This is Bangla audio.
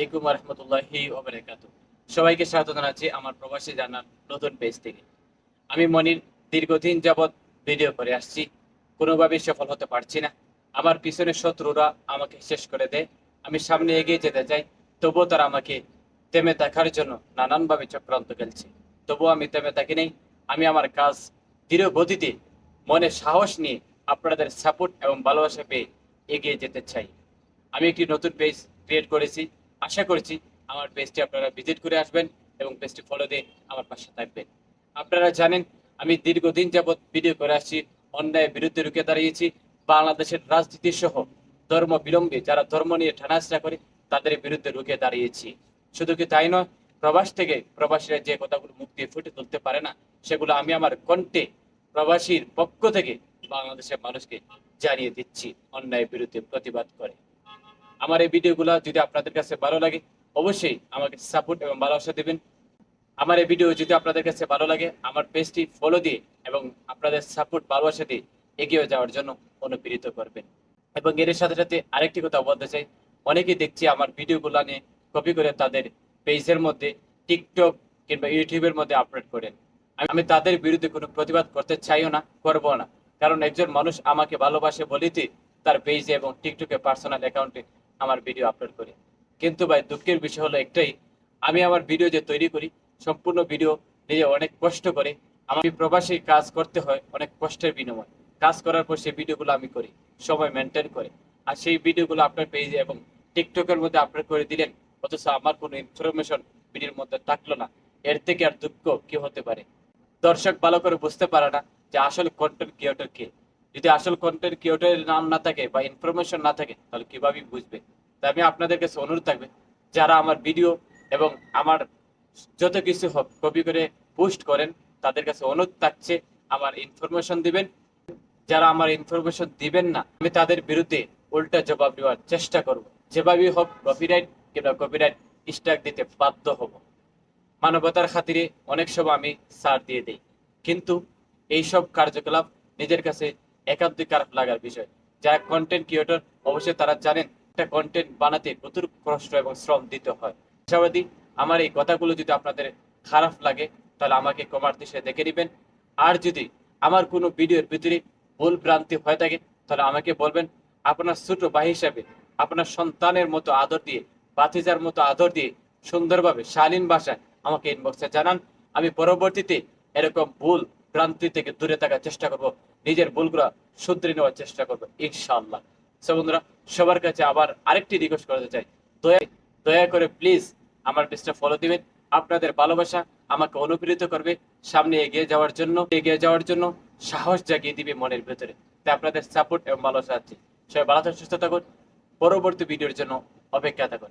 আলাইকুম রহমতুল্লাহি ওবরাকাতু সবাইকে স্বাগত জানাচ্ছি আমার প্রবাসী জানার নতুন পেজ থেকে। আমি মনির, দীর্ঘদিন যাবৎ ভিডিও করে আসছি। কোনোভাবেই সফল হতে পারছি না। আমার পিছনে শত্রুরা আমাকে শেষ করে দেয়। আমি সামনে এগিয়ে যেতে চাই, তবুও তারা আমাকে তেমে দেখার জন্য নানানভাবে চক্রান্ত খেলছে তবুও আমি তেমে থাকি নেই। আমি আমার কাজ দৃঢ় গতিতে, মনে সাহস নিয়ে আপনাদের সাপোর্ট এবং ভালোবাসা পেয়ে এগিয়ে যেতে চাই। আমি একটি নতুন পেজ ক্রিয়েট করেছি। আশা করছি আমার পেজটি আপনারা ভিজিট করে আসবেন এবং পেজটি ফলো দিয়ে আমার পাশে থাকবেন। আপনারা জানেন, আমি দীর্ঘদিন যাবৎ ভিডিও করে আসছি, অন্যায়ের বিরুদ্ধে রুখে দাঁড়িয়েছি, বাংলাদেশের রাজনীতি সহ ধর্ম বিলম্বে, যারা ধর্ম নিয়ে ঠানাচড়া করে, তাদের বিরুদ্ধে রুখে দাঁড়িয়েছি। শুধু কি তাই নয়, প্রবাস থেকে প্রবাসীরা যে কথাগুলো মুখ দিয়ে ফুটে তুলতে পারে না, সেগুলো আমি আমার কণ্ঠে প্রবাসীর পক্ষ থেকে বাংলাদেশের মানুষকে জানিয়ে দিচ্ছি, অন্যায়ের বিরুদ্ধে প্রতিবাদ করে। আমার এই ভিডিওগুলো যদি আপনাদের কাছে ভালো লাগে, অবশ্যই আমাকে সাপোর্ট এবং ভালোবাসা দেবেন। আমার এই ভিডিও যদি আপনাদের কাছে ভালো লাগে, আমার পেজটি ফলো দিয়ে এবং আপনাদের সাপোর্ট ভালোবাসা দিয়ে এগিয়ে যাওয়ার জন্য অনুপ্রেরিত করবেন। এবং এর সাথে সাথে আরেকটি কথা বলতে চাই। অনেকেই দেখছি আমার ভিডিওগুলো নিয়ে কপি করে তাদের পেজের মধ্যে টিকটক কিংবা ইউটিউবের মধ্যে আপলোড করেন। আমি- তাদের বিরুদ্ধে কোনো প্রতিবাদ করতে চাইও না করব না। কারণ একজন মানুষ আমাকে ভালোবাসে বলিতে তার পেজে এবং টিকটকে পার্সোনাল অ্যাকাউন্টে আমার ভিডিও আপলোড করি। কিন্তু ভাই, দুঃখের বিষয় হলো একটাই, আমি আমার ভিডিও যে তৈরি করি, সম্পূর্ণ ভিডিও নিজে অনেক কষ্ট করে আমি প্রবাসী কাজ করতে হয় অনেক কষ্টের বিনিময়। কাজ করার পর সেই ভিডিওগুলো আমি করি সময় মেনটেন করে। আর সেই ভিডিওগুলো আপনার পেজে এবং টিকটকের মধ্যে আপলোড করে দিলেন, অথচ আমার কোনো ইনফরমেশন ভিডিওর মধ্যে থাকল না। এর থেকে আর দুঃখ কি হতে পারে। দর্শক ভালো করে বুঝতে পারে না যে আসল কন্টেন্ট ক্রিয়েটর কে। যদি আসল কন্টেন্ট ক্রিয়েটরের নাম না থাকে বা ইনফরমেশন না থাকে, তাহলে কীভাবেই বুঝবে? তাই আমি আপনাদের কাছে অনুরোধ থাকবে, যারা আমার ভিডিও এবং আমার যত কিছু কপি করে পোস্ট করেন, তাদের কাছে অনুরোধ থাকছে, আমার ইনফরমেশন দিবেন। যারা আমার ইনফরমেশন দিবেন না, আমি তাদের বিরুদ্ধে উল্টা জবাব দেওয়ার চেষ্টা করব। যেভাবেই হোক কপিরাইট কিংবা কপিরাইট স্ট্রাইক দিতে বাধ্য হব। মানবতার খাতিরে অনেক সময় আমি সার দিয়ে দিই। কিন্তু এইসব কার্যকলাপ নিজের কাছে খারাপ লাগার বিষয়। যারা কন্টেন্ট ক্রিয়েটর অবশ্যই তারা জানেন, একটা কন্টেন্ট বানাতে প্রচুর কষ্ট এবং শ্রম দিতে হয়। আশাবাদী, আমার এই কথাগুলো যদি আপনাদের খারাপ লাগে, তাহলে আমাকে কমার দিশে দেখে নেবেন। আর যদি আমার কোনো ভিডিওর ভিতরে ভুল ভ্রান্তি হয়ে থাকে, তাহলে আমাকে বলবেন। আপনার ছোট ভাই হিসাবে, আপনার সন্তানের মতো আদর দিয়ে বাতিজার মতো আদর দিয়ে, সুন্দরভাবে, শালীন ভাষায় আমাকে ইনবক্সে জানান। আমি পরবর্তীতে এরকম ভুল ভ্রান্তি থেকে দূরে থাকার চেষ্টা করব। নিজের ভুলগুলো শুধরে নেওয়ার চেষ্টা করব, ইনশাআল্লাহ। সো বন্ধুরা, সবার কাছে আবার আরেকটি রিকোয়েস্ট করতে চাই। দয়া দয়া করে প্লিজ আমার পেজটা ফলো দিবেন। আপনাদের ভালোবাসা আমাকে অনুপ্রেরিত করবে সামনে এগিয়ে যাওয়ার জন্য। এগিয়ে যাওয়ার জন্য সাহস জাগিয়ে দিবে মনের ভেতরে। তাই আপনাদের সাপোর্ট এবং ভালোবাসা আছে। সবাই ভালো থাকুন, সুস্থ থাকুন। পরবর্তী ভিডিওর জন্য অপেক্ষা থাকুন।